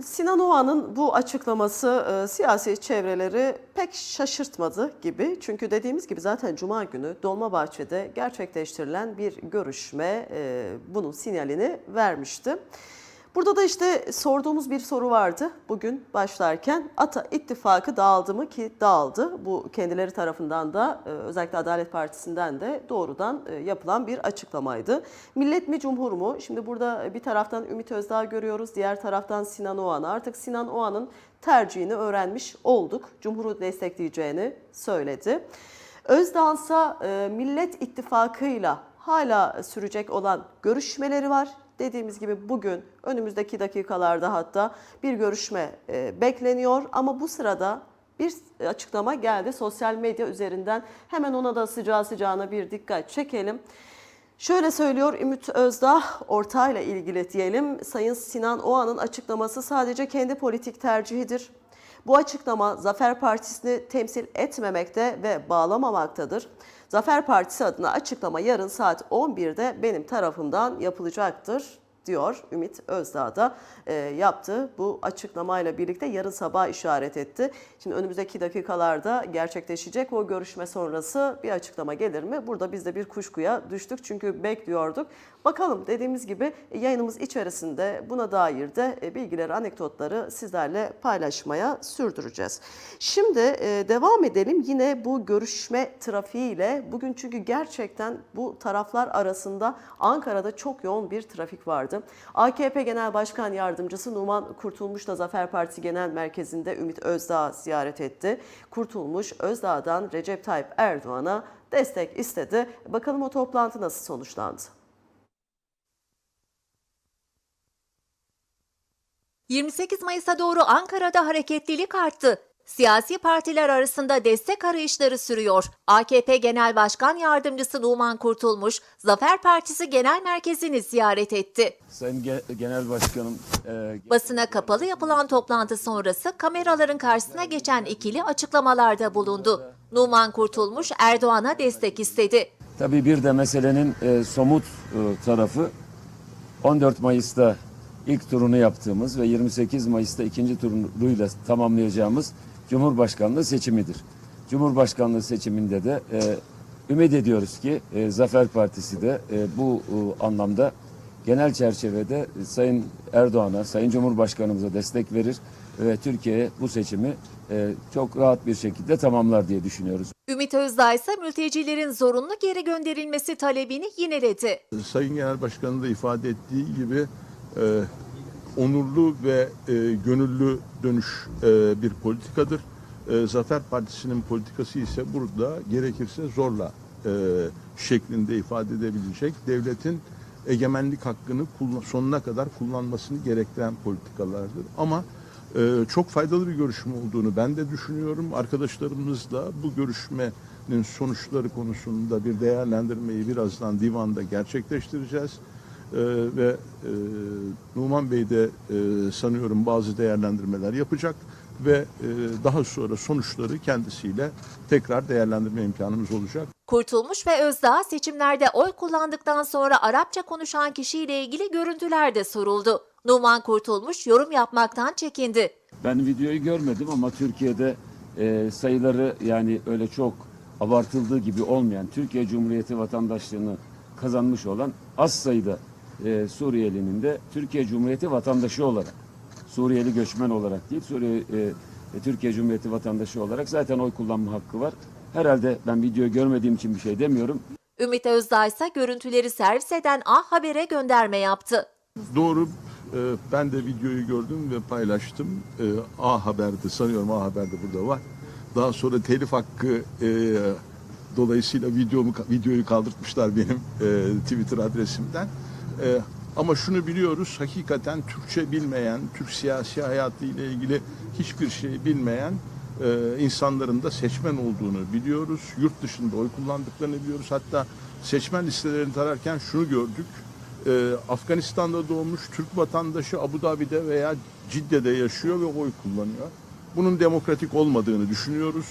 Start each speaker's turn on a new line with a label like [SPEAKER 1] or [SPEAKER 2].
[SPEAKER 1] Sinan Oğan'ın bu açıklaması e, siyasi çevreleri pek şaşırtmadı gibi. Çünkü dediğimiz gibi zaten Cuma günü Dolmabahçe'de gerçekleştirilen bir görüşme e, bunun sinyalini vermişti. Burada da işte sorduğumuz bir soru vardı bugün başlarken. Ata ittifakı dağıldı mı ki dağıldı. Bu kendileri tarafından da e, özellikle Adalet Partisi'nden de doğrudan e, yapılan bir açıklamaydı. Millet mi Cumhur mu? Şimdi burada bir taraftan Ümit Özdağ görüyoruz, diğer taraftan Sinan Oğan. Artık Sinan Oğan'ın tercihini öğrenmiş olduk. Cumhur'u destekleyeceğini söyledi. Özdağ ise e, Millet İttifakı'yla hala sürecek olan görüşmeleri var. Dediğimiz gibi bugün önümüzdeki dakikalarda hatta bir görüşme e, bekleniyor ama bu sırada bir açıklama geldi sosyal medya üzerinden. Hemen ona da sıcağı sıcağına bir dikkat çekelim. Şöyle söylüyor Ümit Özdağ, ortağıyla ilgili diyelim. Sayın Sinan Oğan'ın açıklaması sadece kendi politik tercihidir. Bu açıklama Zafer Partisi'ni temsil etmemekte ve bağlamamaktadır. Zafer Partisi adına açıklama yarın saat 11'de benim tarafımdan yapılacaktır diyor Ümit Özdağ da e, yaptı. Bu açıklamayla birlikte yarın sabah işaret etti. Şimdi önümüzdeki dakikalarda gerçekleşecek o görüşme sonrası bir açıklama gelir mi? Burada biz de bir kuşkuya düştük çünkü bekliyorduk. Bakalım dediğimiz gibi yayınımız içerisinde buna dair de e, bilgileri, anekdotları sizlerle paylaşmaya sürdüreceğiz. Şimdi e, devam edelim yine bu görüşme trafiğiyle. Bugün çünkü gerçekten bu taraflar arasında Ankara'da çok yoğun bir trafik vardı. AKP Genel Başkan Yardımcısı Numan Kurtulmuş da Zafer Partisi Genel Merkezi'nde Ümit Özdağ ziyaret etti. Kurtulmuş Özdağ'dan Recep Tayyip Erdoğan'a destek istedi. Bakalım o toplantı nasıl sonuçlandı?
[SPEAKER 2] 28 Mayıs'a doğru Ankara'da hareketlilik arttı. Siyasi partiler arasında destek arayışları sürüyor. AKP Genel Başkan Yardımcısı Numan Kurtulmuş, Zafer Partisi Genel Merkezi'ni ziyaret etti.
[SPEAKER 3] Sayın Ge- Genel Başkanım, e,
[SPEAKER 2] Basına kapalı yapılan toplantı sonrası kameraların karşısına geçen ikili açıklamalarda bulundu. Numan Kurtulmuş Erdoğan'a destek istedi.
[SPEAKER 3] tabii bir de meselenin e, somut e, tarafı 14 Mayıs'ta ilk turunu yaptığımız ve 28 Mayıs'ta ikinci turuyla tamamlayacağımız Cumhurbaşkanlığı seçimidir. Cumhurbaşkanlığı seçiminde de e, ümit ediyoruz ki e, Zafer Partisi de e, bu e, anlamda genel çerçevede e, Sayın Erdoğan'a, Sayın Cumhurbaşkanımıza destek verir ve Türkiye bu seçimi e, çok rahat bir şekilde tamamlar diye düşünüyoruz.
[SPEAKER 2] Ümit Özdağ ise mültecilerin zorunlu geri gönderilmesi talebini yineledi.
[SPEAKER 4] Sayın Genel Başkan'ın da ifade ettiği gibi e, onurlu ve e, gönüllü dönüş e, bir politikadır. E, Zafer Partisi'nin politikası ise burada gerekirse zorla e, şeklinde ifade edebilecek devletin egemenlik hakkını sonuna kadar kullanmasını gerektiren politikalardır. Ama e, çok faydalı bir görüşme olduğunu ben de düşünüyorum. Arkadaşlarımızla bu görüşmenin sonuçları konusunda bir değerlendirmeyi birazdan divanda gerçekleştireceğiz. Ee, ve e, Numan Bey de e, sanıyorum bazı değerlendirmeler yapacak ve e, daha sonra sonuçları kendisiyle tekrar değerlendirme imkanımız olacak.
[SPEAKER 2] Kurtulmuş ve Özdağ seçimlerde oy kullandıktan sonra Arapça konuşan kişiyle ilgili görüntüler de soruldu. Numan Kurtulmuş yorum yapmaktan çekindi.
[SPEAKER 3] Ben videoyu görmedim ama Türkiye'de e, sayıları yani öyle çok abartıldığı gibi olmayan Türkiye Cumhuriyeti vatandaşlığını kazanmış olan az sayıda e, Suriyelinin de Türkiye Cumhuriyeti vatandaşı olarak Suriyeli göçmen olarak değil Suriye e, e, Türkiye Cumhuriyeti vatandaşı olarak zaten oy kullanma hakkı var. Herhalde ben videoyu görmediğim için bir şey demiyorum.
[SPEAKER 2] Ümit Özdağ ise görüntüleri servis eden A Haber'e gönderme yaptı.
[SPEAKER 4] Doğru e, ben de videoyu gördüm ve paylaştım. E, A Haber'de sanıyorum A Haber'de burada var. Daha sonra telif hakkı e, dolayısıyla videomu videoyu kaldırtmışlar benim e, Twitter adresimden. E, ama şunu biliyoruz hakikaten Türkçe bilmeyen, Türk siyasi hayatı ile ilgili hiçbir şey bilmeyen e, insanların da seçmen olduğunu biliyoruz. Yurt dışında oy kullandıklarını biliyoruz. Hatta seçmen listelerini tararken şunu gördük. E, Afganistan'da doğmuş Türk vatandaşı Abu Dhabi'de veya Cidde'de yaşıyor ve oy kullanıyor. Bunun demokratik olmadığını düşünüyoruz.